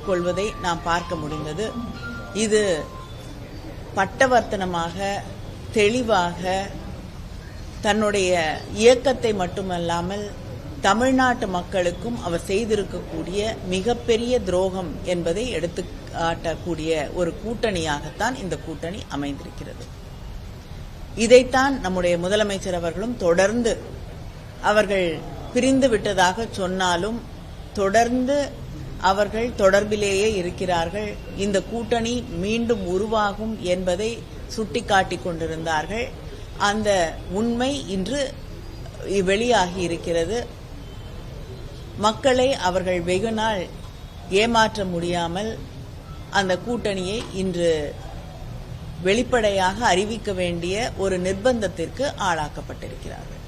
கொள்வதை நாம் பார்க்க முடிந்தது. இது பட்டவர்த்தனமாக தெளிவாக தன்னுடைய இயக்கத்தை மட்டுமல்லாமல் தமிழ்நாட்டு மக்களுக்கும் அவர் செய்திருக்கக்கூடிய மிகப்பெரிய துரோகம் என்பதை எடுத்துக்காட்டக்கூடிய ஒரு கூட்டணியாகத்தான் இந்த கூட்டணி அமைந்திருக்கிறது. இதைத்தான் நம்முடைய முதலமைச்சர் அவர்களும் தொடர்ந்து அவர்கள் பிரிந்து விட்டதாக சொன்னாலும் தொடர்ந்து அவர்கள் தொடர்பிலேயே இருக்கிறார்கள். இந்த கூட்டணி மீண்டும் உருவாகும் என்பதை சுட்டிக்காட்டிக் கொண்டிருந்தார்கள். அந்த உண்மை இன்று வெளியாகி இருக்கிறது. மக்களை அவர்கள் வெகுநாள் ஏமாற்ற முடியாமல் அந்த கூட்டணியை இன்று வெளிப்படையாக அறிவிக்க வேண்டிய ஒரு நிர்பந்தத்திற்கு ஆளாக்கப்பட்டிருக்கிறார்கள்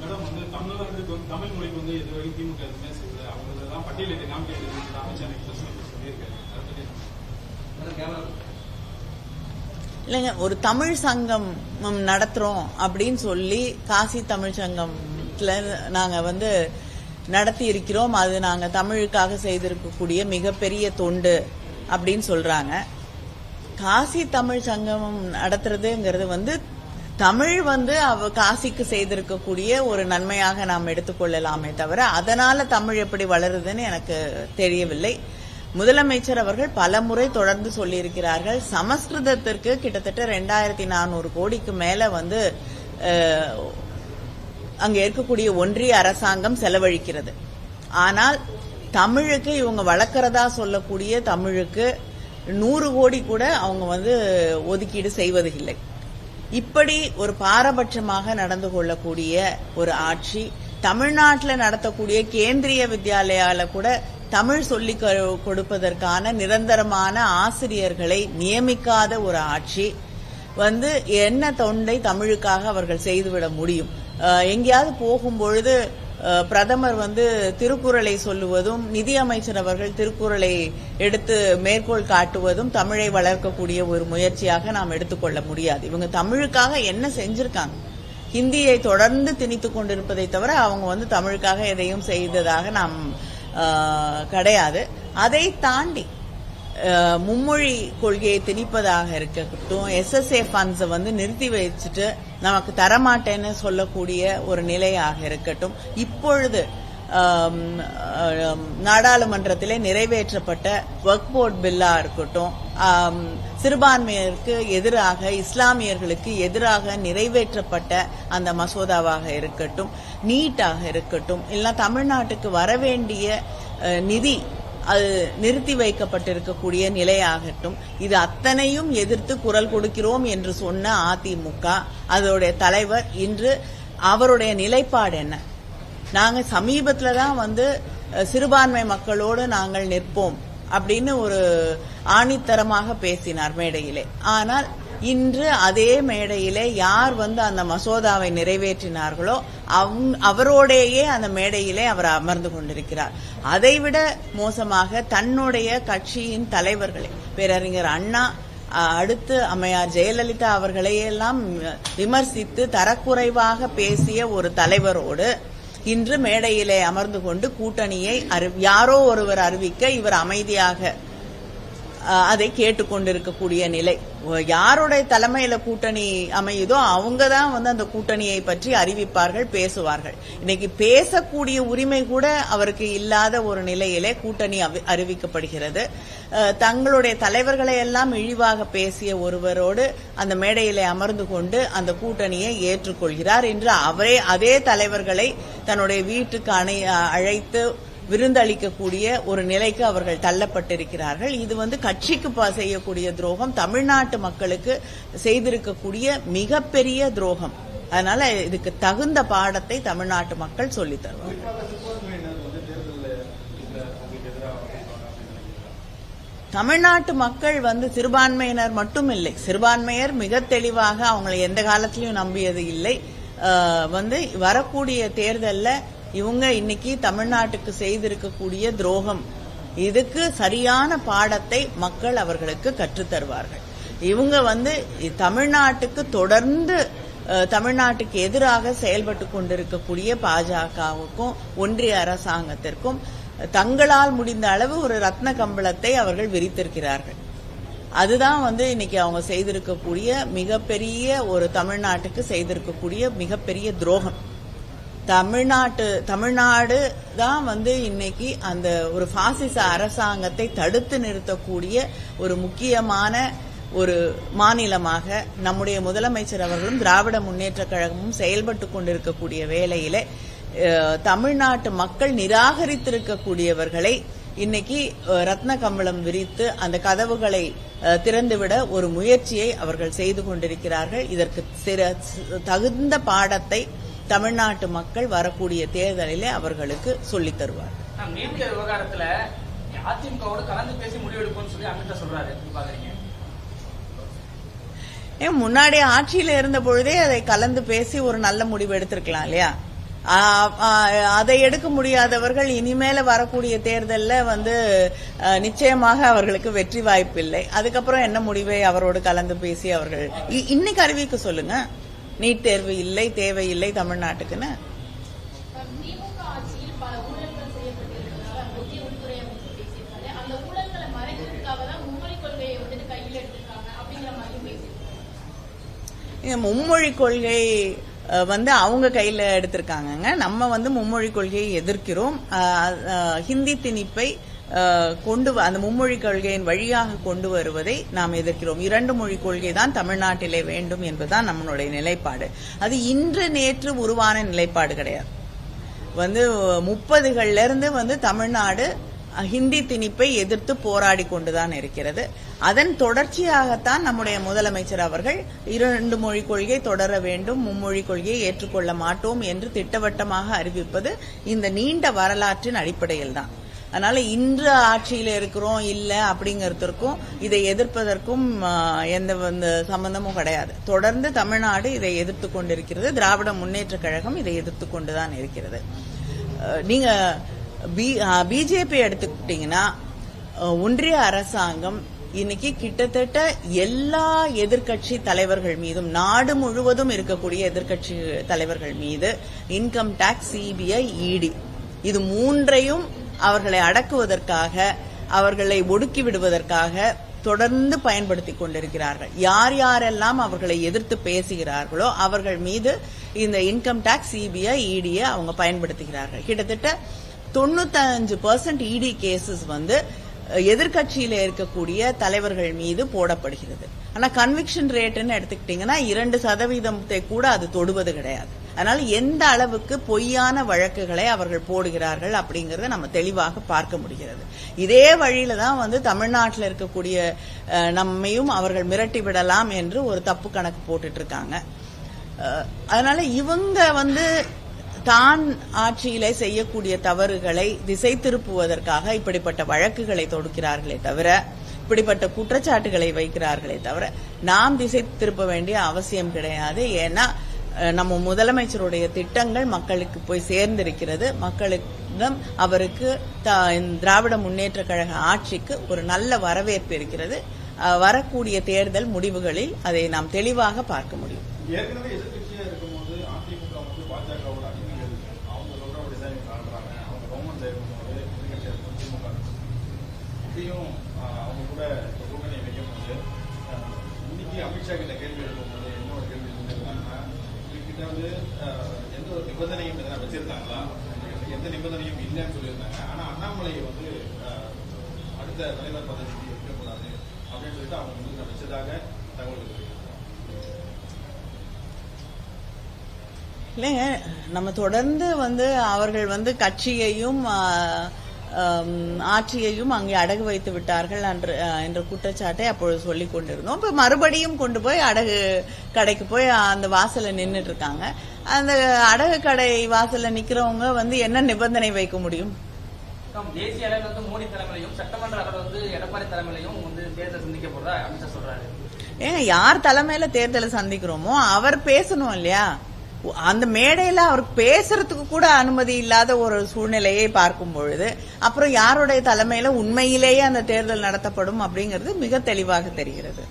மேடம் வந்து தமிழ்நாட்டுக்கு வந்து தமிழ் மொழிக்கு வந்து இது வரைக்கும் திமுக எதுவுமே செய்யல. அவங்க தான் பட்டியலிட்டு காமிக்கிறது அமைச்சர் சொல்லியிருக்காரு. இல்லைங்க ஒரு தமிழ் சங்கம் நடத்துறோம் அப்படின்னு சொல்லி காசி தமிழ் சங்கம்ல நாங்க வந்து நடத்தி இருக்கிறோம். அது நாங்க தமிழுக்காக செய்திருக்கக்கூடிய மிகப்பெரிய தொண்டு அப்படின்னு சொல்றாங்க. காசி தமிழ் சங்கமம் நடத்துறதுங்கிறது வந்து தமிழ் வந்து அவ காசிக்கு செய்திருக்கக்கூடிய ஒரு நன்மையாக நாம் எடுத்துக்கொள்ளலாமே தவிர அதனால தமிழ் எப்படி வளருதுன்னு எனக்கு தெரியவில்லை. முதலமைச்சர் அவர்கள் பல முறை தொடர்ந்து சொல்லியிருக்கிறார்கள். சமஸ்கிருதத்திற்கு கிட்டத்தட்ட ரெண்டாயிரத்தி நானூறு கோடிக்கு மேல வந்து அங்க இருக்கக்கூடிய ஒன்றிய அரசாங்கம் செலவழிக்கிறது. ஆனால் தமிழுக்கு இவங்க வளர்க்கறதா சொல்லக்கூடிய தமிழுக்கு நூறு கோடி கூட அவங்க வந்து ஒதுக்கீடு செய்வது இல்லை இப்படி ஒரு பாரபட்சமாக நடந்து கொள்ளக்கூடிய ஒரு ஆட்சி தமிழ்நாட்டில் நடத்தக்கூடிய கேந்திரிய வித்யாலயால கூட தமிழ் சொல்லி கொடுப்பதற்கான நிரந்தரமான ஆசிரியர்களை நியமிக்காத ஒரு ஆட்சி வந்து என்ன தொண்டை தமிழுக்காக அவர்கள் செய்துவிட முடியும்? எங்கேயாவது போகும்பொழுது பிரதமர் வந்து திருக்குறளை சொல்லுவதும் நிதியமைச்சர் அவர்கள் திருக்குறளை எடுத்து மேற்கோள் காட்டுவதும் தமிழை வளர்க்கக்கூடிய ஒரு முயற்சியாக நாம் எடுத்துக்கொள்ள முடியாது. இவங்க தமிழுக்காக என்ன செஞ்சிருக்காங்க? ஹிந்தியை தொடர்ந்து திணித்துக் கொண்டிருப்பதை தவிர அவங்க வந்து தமிழுக்காக எதையும் செய்ததாக நாம் கிடையாது. அதை தாண்டி மும்மொழி கொள்கையை திணிப்பதாக இருக்கட்டும் எஸ்எஸ்ஏ ஃபண்ட்ஸை வந்து நிறுத்தி வச்சுட்டு நமக்கு தரமாட்டேன்னு சொல்லக்கூடிய ஒரு நிலையாக இருக்கட்டும். இப்பொழுது நாடாளுமன்றத்தில் நாடாளுமன்றத்திலே நிறைவேற்றப்பட்ட ஒர்க் போர்ட் பில்லா இருக்கட்டும் சிறுபான்மையருக்கு எதிராக இஸ்லாமியர்களுக்கு எதிராக நிறைவேற்றப்பட்ட அந்த மசோதாவாக இருக்கட்டும் நீட்டாக இருக்கட்டும் இல்லைன்னா தமிழ்நாட்டுக்கு வரவேண்டிய நிதி அது நிறுத்தி வைக்கப்பட்டிருக்கக்கூடிய நிலையாகட்டும். இது அத்தனையும் எதிர்த்து குரல் கொடுக்கிறோம் என்று சொன்ன அதிமுக. அதோடைய தலைவர் இன்று அவருடைய நிலைப்பாடு என்ன? நாங்க சமீபத்துல தான் வந்து சிறுபான்மை மக்களோடு நாங்கள் நிற்போம் அப்படின்னு ஒரு ஆணித்தரமாக பேசினார் மேடையிலே. ஆனால் இன்று அதே மேடையிலே யார் வந்து அந்த மசோதாவை நிறைவேற்றினார்களோ அவங்க- அவரோடேயே அந்த மேடையிலே அவர் அமர்ந்து கொண்டிருக்கிறார். அதைவிட மோசமாக தன்னுடைய கட்சியின் தலைவர்களை பேரறிஞர் அண்ணா அடுத்து அம்மையார் ஜெயலலிதா அவர்களையெல்லாம் விமர்சித்து தரக்குறைவாக பேசிய ஒரு தலைவரோடு இன்று மேடையிலே அமர்ந்து கொண்டு கூட்டணியை அறி- யாரோ ஒருவர் அறிவிக்க இவர் அமைதியாக அதை கேட்டுக்கொண்டிருக்கக்கூடிய நிலை. யாருடைய தலைமையில கூட்டணி அமையுதோ அவங்க தான் வந்து அந்த கூட்டணியை பற்றி அறிவிப்பார்கள் பேசுவார்கள். இன்னைக்கு பேசக்கூடிய உரிமை கூட அவருக்கு இல்லாத ஒரு நிலையிலே கூட்டணி அறிவிக்கப்படுகிறது. தங்களுடைய தலைவர்களை எல்லாம் இழிவாக பேசிய ஒருவரோடு அந்த மேடையிலே அமர்ந்து கொண்டு அந்த கூட்டணியை ஏற்றுக்கொள்கிறார் என்று அவரே அதே தலைவர்களை தன்னுடைய வீட்டுக்கு அணை அழைத்து விருந்தளிக்கக்கூடிய ஒரு நிலைக்கு அவர்கள் தள்ளப்பட்டிருக்கிறார்கள். இது வந்து கட்சிக்கு செய்யக்கூடிய துரோகம் தமிழ்நாட்டு மக்களுக்கு செய்திருக்கக்கூடிய மிகப்பெரிய துரோகம். அதனால இதுக்கு தகுந்த பாடத்தை தமிழ்நாட்டு மக்கள் சொல்லி தருவார்கள் தமிழ்நாட்டு மக்கள் வந்து சிறுபான்மையினர் மட்டும் இல்லை. சிறுபான்மையர் மிக தெளிவாக அவங்களை எந்த காலத்திலையும் நம்பியது இல்லை. வந்து வரக்கூடிய தேர்தல்ல இவங்க இன்னைக்கு தமிழ்நாட்டுக்கு செய்திருக்கக்கூடிய துரோகம். இதுக்கு சரியான பாடத்தை மக்கள் அவர்களுக்கு கற்றுத் தருவார்கள். இவங்க வந்து தமிழ்நாட்டுக்கு தொடர்ந்து தமிழ்நாட்டுக்கு எதிராக செயல்பட்டு கொண்டிருக்கக்கூடிய பாஜகவுக்கும் ஒன்றிய அரசாங்கத்திற்கும் தங்களால் முடிந்த அளவு ஒரு ரத்ன கம்பளத்தை அவர்கள் விரித்திருக்கிறார்கள். அதுதான் வந்து இன்னைக்கு அவங்க செய்திருக்கக்கூடிய மிகப்பெரிய ஒரு தமிழ்நாட்டுக்கு செய்திருக்கக்கூடிய மிகப்பெரிய துரோகம். தமிழ்நாட்டு தமிழ்நாடு தான் வந்து இன்னைக்கு அந்த ஒரு பாசிச அரசாங்கத்தை தடுத்து நிறுத்தக்கூடிய ஒரு முக்கியமான ஒரு மாநிலமாக நம்முடைய முதலமைச்சர் அவர்களும் திராவிட முன்னேற்ற கழகமும் செயல்பட்டு கொண்டிருக்கக்கூடிய வேளையில தமிழ்நாட்டு மக்கள் நிராகரித்திருக்கக்கூடியவர்களை இன்னைக்கு ரத்ன கம்பளம் விரித்து அந்த கதவுகளை திறந்துவிட ஒரு முயற்சியை அவர்கள் செய்து கொண்டிருக்கிறார்கள். இதற்கு சிற- தகுந்த பாடத்தை தமிழ்நாட்டு மக்கள் வரக்கூடிய தேர்தலிலே அவர்களுக்கு சொல்லித் தருவார். விவகாரத்துல அதிமுகவோட கலந்து பேசி முடிவெடுப்போம்னு சொல்லி அமித்ஷா சொல்றாரு. எப்படி பாக்குறீங்க. ஏன் முன்னாடி ஆட்சியில இருந்த பொழுதே அதை கலந்து பேசி ஒரு நல்ல முடிவு எடுத்திருக்கலாம் இல்லையா? அதை எடுக்க முடியாதவர்கள் இனிமேல வரக்கூடிய தேர்தல்ல வந்து நிச்சயமாக அவர்களுக்கு வெற்றி வாய்ப்பில்லை. அதுக்கப்புறம் என்ன முடிவை அவரோடு கலந்து பேசி அவர்கள் இன்னைக்கு அறிவிக்க சொல்லுங்க. நீட் தேர்வு இல்லை தேவையில்லை தமிழ்நாட்டுக்குன்னு? மும்மொழி கொள்கை வந்து அவங்க கையில எடுத்திருக்காங்கங்க. நம்ம வந்து மும்மொழி கொள்கையை எதிர்க்கிறோம். ஹிந்தி திணிப்பை கொண்டு அந்த மும்மொழி கொள்கையின் வழியாக கொண்டு வருவதை நாம் எதிர்க்கிறோம். இரண்டு மொழி கொள்கை தான் தமிழ்நாட்டிலே வேண்டும் என்பதுதான் நம்மளுடைய நிலைப்பாடு. அது இன்று நேற்று உருவான நிலைப்பாடு கிடையாது. வந்து முப்பதுகள்ல இருந்து வந்து தமிழ்நாடு ஹிந்தி திணிப்பை எதிர்த்து போராடி கொண்டுதான் இருக்கிறது. அதன் தொடர்ச்சியாகத்தான் நம்முடைய முதலமைச்சர் அவர்கள் இரண்டு மொழி கொள்கை தொடர வேண்டும் மும்மொழி கொள்கையை ஏற்றுக்கொள்ள மாட்டோம் என்று திட்டவட்டமாக அறிவிப்பது இந்த நீண்ட வரலாற்றின் அடிப்படையில் தான் அதனால இன்று ஆட்சியில இருக்கிறோம் இல்ல அப்படிங்கறதற்கும் இதை எதிர்ப்பதற்கும் எந்த வந்து சம்பந்தமும் கிடையாது. தொடர்ந்து தமிழ்நாடு இதை எதிர்த்து கொண்டிருக்கிறது. திராவிட முன்னேற்ற கழகம் இதை எதிர்த்து கொண்டுதான் இருக்கிறது. நீங்க பிஜேபி எடுத்துக்கிட்டீங்கன்னா ஒன்றிய அரசாங்கம் இன்னைக்கு கிட்டத்தட்ட எல்லா எதிர்க்கட்சி தலைவர்கள் மீதும் நாடு முழுவதும் இருக்கக்கூடிய எதிர்க்கட்சி தலைவர்கள் மீது இன்கம் டாக்ஸ் சிபிஐ இடி இது மூன்றையும் அவர்களை அடக்குவதற்காக அவர்களை ஒடுக்கி விடுவதற்காக தொடர்ந்து பயன்படுத்தி கொண்டிருக்கிறார்கள். யார் யாரெல்லாம் அவர்களை எதிர்த்து பேசுகிறார்களோ அவர்கள் மீது இந்த இன்கம் டாக்ஸ் சிபிஐ இடியை அவங்க பயன்படுத்துகிறார்கள். கிட்டத்தட்ட தொண்ணூத்தஞ்சு பர்சன்ட் இடி கேசஸ் வந்து எதிர்கட்சியில இருக்கக்கூடிய தலைவர்கள் மீது போடப்படுகிறது. ஆனா கன்விக்ஷன் ரேட்னு எடுத்துக்கிட்டீங்கன்னா இரண்டு சதவீதத்தை கூட அது தொடுவது கிடையாது. அதனால எந்த அளவுக்கு பொய்யான வழக்குகளை அவர்கள் போடுகிறார்கள் அப்படிங்கறத நம்ம தெளிவாக பார்க்க முடிகிறது. இதே வழியில தான் வந்து தமிழ்நாட்டில் இருக்கக்கூடிய நம்மையும் அவர்கள் மிரட்டி விடலாம் என்று ஒரு தப்பு கணக்கு போட்டுட்டு இருக்காங்க. அதனால இவங்க வந்து தான் ஆட்சியிலே செய்யக்கூடிய தவறுகளை திசை திருப்புவதற்காக இப்படிப்பட்ட வழக்குகளை தொடுக்கிறார்களே தவிர இப்படிப்பட்ட குற்றச்சாட்டுகளை வைக்கிறார்களே தவிர நாம் திசை திருப்ப வேண்டிய அவசியம் கிடையாது. ஏன்னா நம்ம முதலமைச்சருடைய திட்டங்கள் மக்களுக்கு போய் சேர்ந்திருக்கிறது. மக்களிடம் அவருக்கு திராவிட முன்னேற்ற கழக ஆட்சிக்கு ஒரு நல்ல வரவேற்பு இருக்கிறது. அஹ், வரக்கூடிய தேர்தல் முடிவுகளில் அதை நாம் தெளிவாக பார்க்க முடியும். ஏற்கனவே அவங்க ஒரு டிசைன் காட்டுறாங்க அவங்க கவர்மெண்ட் இருக்கும்போது எதிர்கட்சியா இருக்கும் திமுக இப்பயும் ஆஹ், அவங்க கூட இந்த கூட்டணி வைக்கும்போது ஆஹ், இன்னைக்கு அமித்ஷா கிட்ட கேள்வி எழுப்பும்போது என்ன ஒரு கேள்வி சொல்லியிருக்காங்கன்னா இதுகிட்ட வந்து ஆஹ், எந்த ஒரு நிபந்தனையும் எதனா வச்சிருக்காங்களா எந்த நிபந்தனையும் இல்லைன்னு சொல்லியிருந்தாங்க. ஆனா அண்ணாமலையை வந்து அடுத்த தலைவர் பதவிக்கு இருக்கக்கூடாது அப்படின்னு சொல்லிட்டு அவங்க வந்து வச்சதாக தகவல் இல்லைங்க நம்ம தொடர்ந்து வந்து அவர்கள் வந்து கட்சியையும் ஆம், ஆட்சியையும் அங்கே அடகு வைத்து விட்டார்கள் என்ற என்ற குற்றச்சாட்டை அப்பொழுது சொல்லிக் கொண்டிருந்தோம். இப்ப மறுபடியும் கொண்டு போய் அடகு கடைக்கு போய் அந்த வாசல்ல நின்னுட்டு இருக்காங்க. அந்த அடகு கடை வாசல்ல நிக்கிறவங்க வந்து என்ன நிபந்தனை வைக்க முடியும்? தேசிய அளவில் வந்து மோடி தலைமையிலையும் சட்டமன்ற அளவில் வந்து எடப்பாடி தலைமையிலையும் வந்து தேர்தல் சந்திக்க போறதா அமித்ஷா சொல்றாரு. ஏங்க யார் தலைமையில தேர்தலை சந்திக்கிறோமோ அவர் பேசணும் இல்லையா? அந்த மேடையில அவர் பேசுறதுக்கு கூட அனுமதி இல்லாத ஒரு சூழ்நிலையை பார்க்கும் பொழுது அப்புறம் யாருடைய தலைமையில உண்மையிலேயே அந்த தேர்தல் நடத்தப்படும் அப்படிங்கிறது மிக தெளிவாக தெரிகிறது.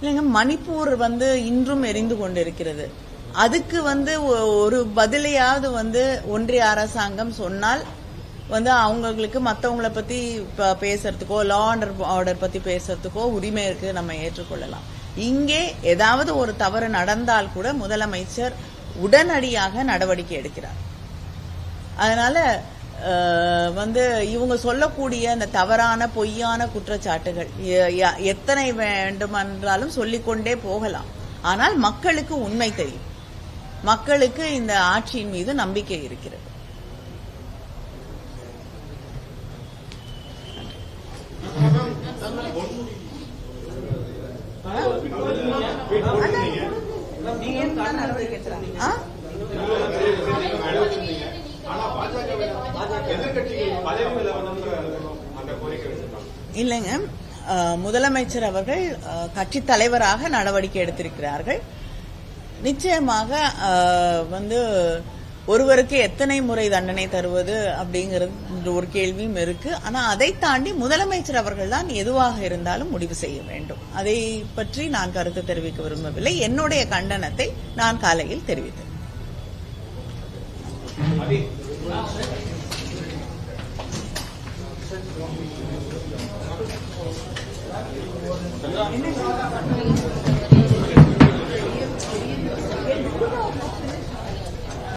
இல்லைங்க மணிப்பூர் வந்து இன்றும் எரிந்து கொண்டிருக்கிறது. அதுக்கு வந்து ஒ- ஒரு பதிலையாவது வந்து ஒன்றிய அரசாங்கம் சொன்னால் வந்து அவங்களுக்கு மற்றவங்களை பத்தி பேசுறதுக்கோ லா ஆர்டர் ஆர்டர் பத்தி பேசுறதுக்கோ உரிமை இருக்கு நம்ம ஏற்றுக்கொள்ளலாம். இங்கே ஏதாவது ஒரு தவறு நடந்தால் கூட முதலமைச்சர் உடனடியாக நடவடிக்கை எடுக்கிறார். அதனால வந்து இவங்க சொல்லக்கூடிய அந்த தவறான பொய்யான குற்றச்சாட்டுகள் எத்தனை வேண்டுமென்றாலும் சொல்லிக்கொண்டே போகலாம். ஆனால் மக்களுக்கு உண்மை தெரியும். மக்களுக்கு இந்த ஆட்சியின் மீது நம்பிக்கை இருக்கிறது. இல்லைங்க. முதலமைச்சர் அவர்கள் கட்சி தலைவராக நடவடிக்கை எடுத்திருக்கிறார்கள். நிச்சயமாக வந்து ஒருவருக்கு எத்தனை முறை தண்டனை தருவது அப்படிங்கிறது ஒரு கேள்வியும் இருக்கு. ஆனா அதை தாண்டி முதலமைச்சர் அவர்கள் தான் எதுவாக இருந்தாலும் முடிவு செய்ய வேண்டும். அதை பற்றி நான் கருத்து தெரிவிக்க விரும்பவில்லை. என்னுடைய கண்டனத்தை நான் காலையில் தெரிவித்தேன்.